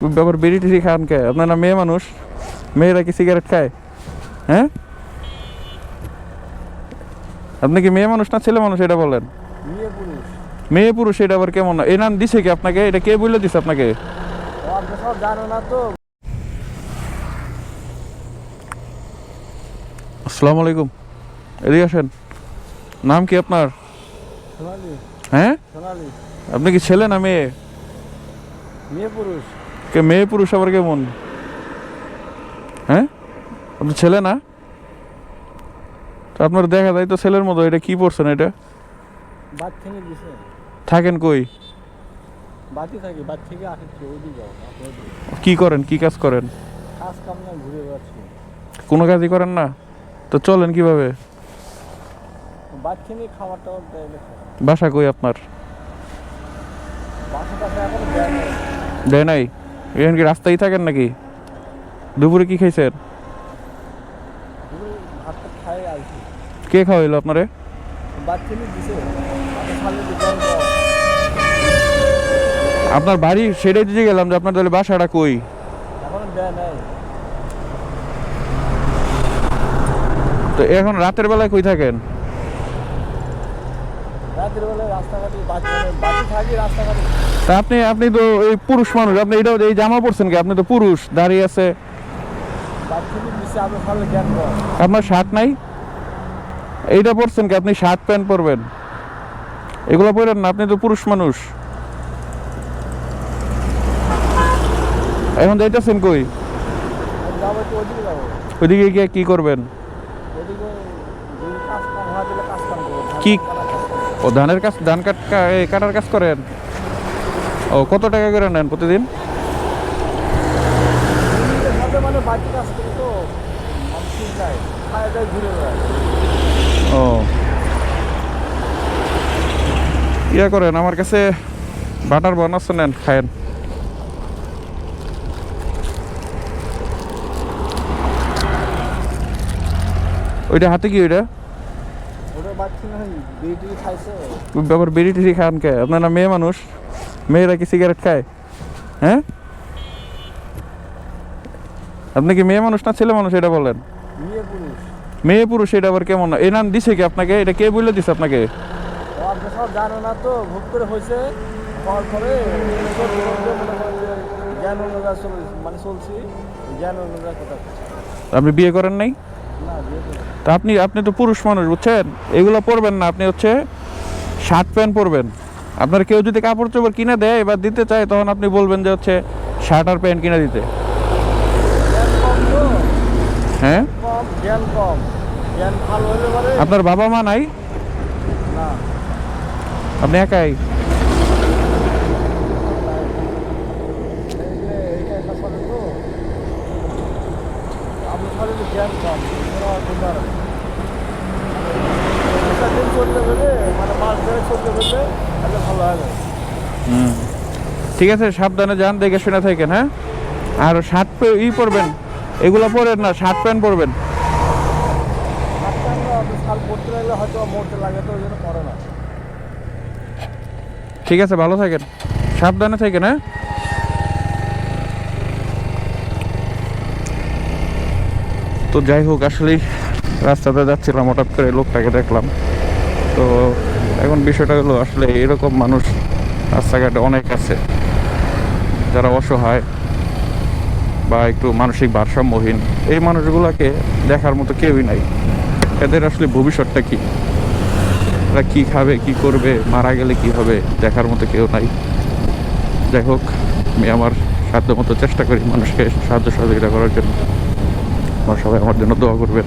ব্যাপার বিড়ি টিড়ি খান খায় আপনার মেয়ে মানুষ মেয়েরা কি সিগারেট খায়? হ্যাঁ? আপনি কি মেয়ে মানুষ না ছেলে মানুষ এটা বলেন? মেয়ে পুরুষ। এটা আবার কেমন? না নাম দিছে কি আপনাকে? এটা কে বলে দিছে আপনাকে? আসসালামু আলাইকুম। এদিকে আসেন। নাম কি আপনার? হ্যাঁ? আপনি কি ছেলে না মেয়ে? মেয়ে পুরুষ। কে মেয়ে পুরুষ আবার কেমন হ্যাঁ? আপনি ছেলে না? তো আপনার দেখা যায় তো ছেলের মতো এটা কি পড়ছেন এটা? থাকেন কই? আপনার। কি করেন কি কাজ করেন? কোনো কাজই করেন না? তো চলেন কীভাবে? বাসা কই আপনার? দেয় নাই? এখান কি রাস্তায় থাকেন নাকি? দুপুরে কি খাইছেন? কে খাওয়াইলো আপনারে? আপনার বাড়ি সেটাই দিতে গেলাম যে আপনার তাহলে বাসাটা কই? তো এখন রাতের বেলায় কই থাকেন? রাতের রাস্তাঘাটে মানে থাকি রাস্তাঘাটে তা আপনি আপনি তো এই পুরুষ মানুষ আপনি এটা এই জামা পরছেন কি? আপনি তো পুরুষ দাঁড়িয়ে আছে। আপনার শার্ট নাই? এইটা পরছেন কি? আপনি শার্ট প্যান্ট পরবেন? এগুলো পরেন না আপনি তো পুরুষ মানুষ। এখন যাইতেছেন কই? ওইদিকে গিয়ে কি করবেন? কি- ও ধানের কাজ, ধান কাট কাটার কাজ করেন? ও, কত টাকা করে নেন প্রতিদিন? ও। ইয়া করেন, আমার কাছে বাটার বন নেন, খায়েন। ওইটা হাতে কি ওইটা? ব্যাপার বিড়ি টিড়ি খান কে? আপনার মেয়ে মানুষ। মেয়েরা কি সিগারেট খায়? হ্যাঁ? আপনি কি মেয়ে মানুষ না ছেলে মানুষ এটা বলেন? মেয়ে পুরুষ। এটা আবার কেমন? এই নাম দিছে কি আপনাকে? এটা কে বলে দিছে আপনাকে? আপনি জানো না তো ভুল করে হয়েছে হওয়ার পরে চলতে চলতে মনে করেন যে জ্ঞান অনুযায়ী মানে চলছি। জ্ঞান অনুযায়ী কথা আপনি বিয়ে করেন নাই? তা আপনি আপনি তো পুরুষ মানুষ বুঝছেন? এগুলো পরবেন না আপনি হচ্ছে শার্ট প্যান্ট পরবেন। আপনার কেউ যদি কাপড় চোপড় কিনে দেয় এবার দিতে চায় তখন আপনি বলবেন যে হচ্ছে শার্ট আর প্যান্ট কিনে দিতে। হ্যাঁ? আপনার বাবা মা নাই আপনি একাই এই যে এইটা একটা চলে তো আপনি খালি যে জ্ঞান কম এরা বুঝতে পারে না। একটা দিন চলতে গেলে মানে মাস ধরে চলতে গেলে তাহলে ভালো হবে হুম ঠিক আছে সাবধানে যান দেখে শুনে থাকেন হ্যাঁ? আর শার্ট ই পরবেন এগুলো পরেন না শার্ট প্যান্ট পরবেন। ঠিক আছে ভালো থাকেন। সাবধানে থাকেন হ্যাঁ? তো যাই হোক, আসলেই রাস্তাতে যাচ্ছিলাম, হঠাৎ করে লোকটাকে দেখলাম। তো এখন বিষয়টা হলো, আসলে এরকম মানুষ রাস্তাঘাটে অনেক আছে। যারা অসহায় বা একটু মানসিক ভারসাম্যহীন, এই মানুষগুলোকে দেখার মতো কেউই নাই। এদের আসলে ভবিষ্যৎটা কি? এরা কী খাবে, কি করবে, মারা গেলে কি হবে, দেখার মতো কেউ নাই। যাই হোক, আমি আমার সাধ্য মতো চেষ্টা করি মানুষকে সাহায্য সহযোগিতা করার জন্য। আমার সবাই আমার জন্য দোয়া করবেন।